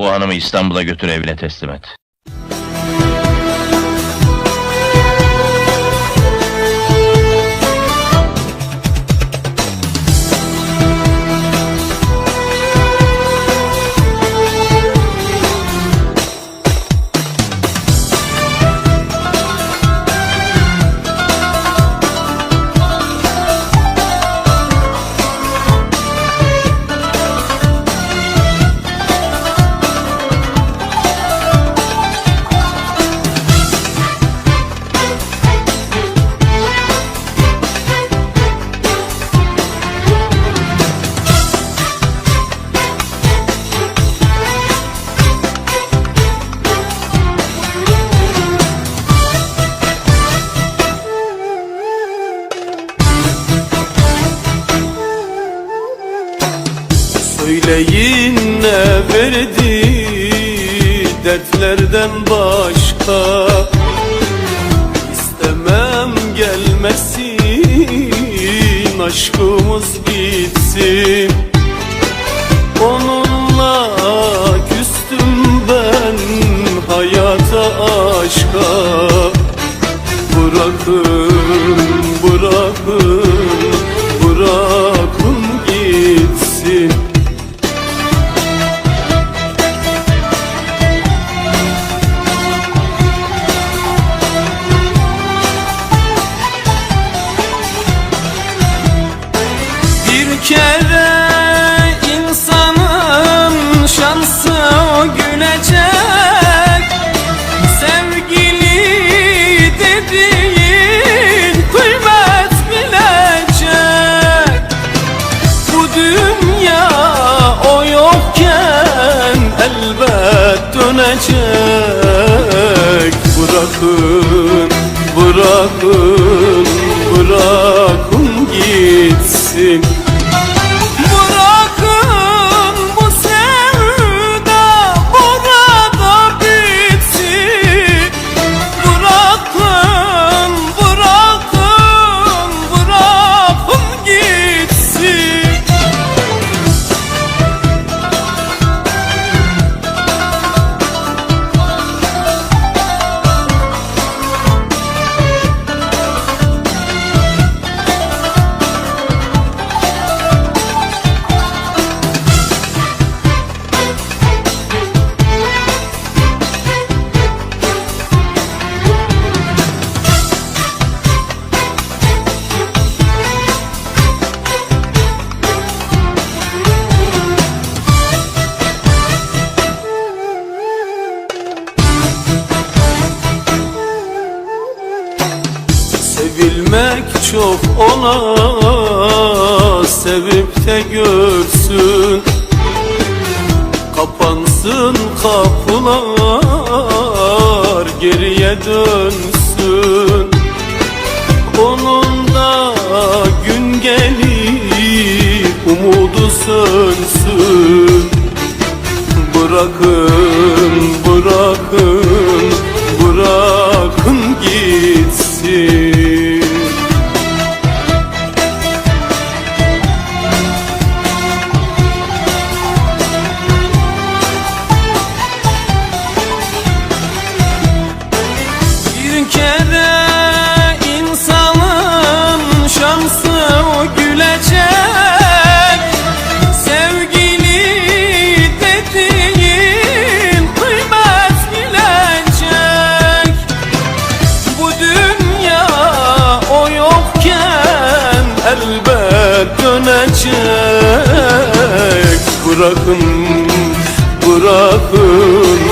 Bu hanımı İstanbul'a götür evine teslim et. Söyleyin ne verdi dertlerden başka İstemem gelmesin aşkımız bitsin Onunla küstüm ben hayata aşka bırakın, o gülecek Sevgili dediğin kıymet bilecek Bu dünya o yokken elbet dönecek. Bırakın, bırakın, bırakın Sevilmek çok ona Sevip de görsün. Kapansın kapılar Geriye dönsün. Onun da gün gelir Umudu sönsün. Bırakın, bırakın kere insanın şansı gülecek. Sevgili dediğin kıymet bilecek Bu dünya o yokken elbet dönecek. Bırakın, bırakın,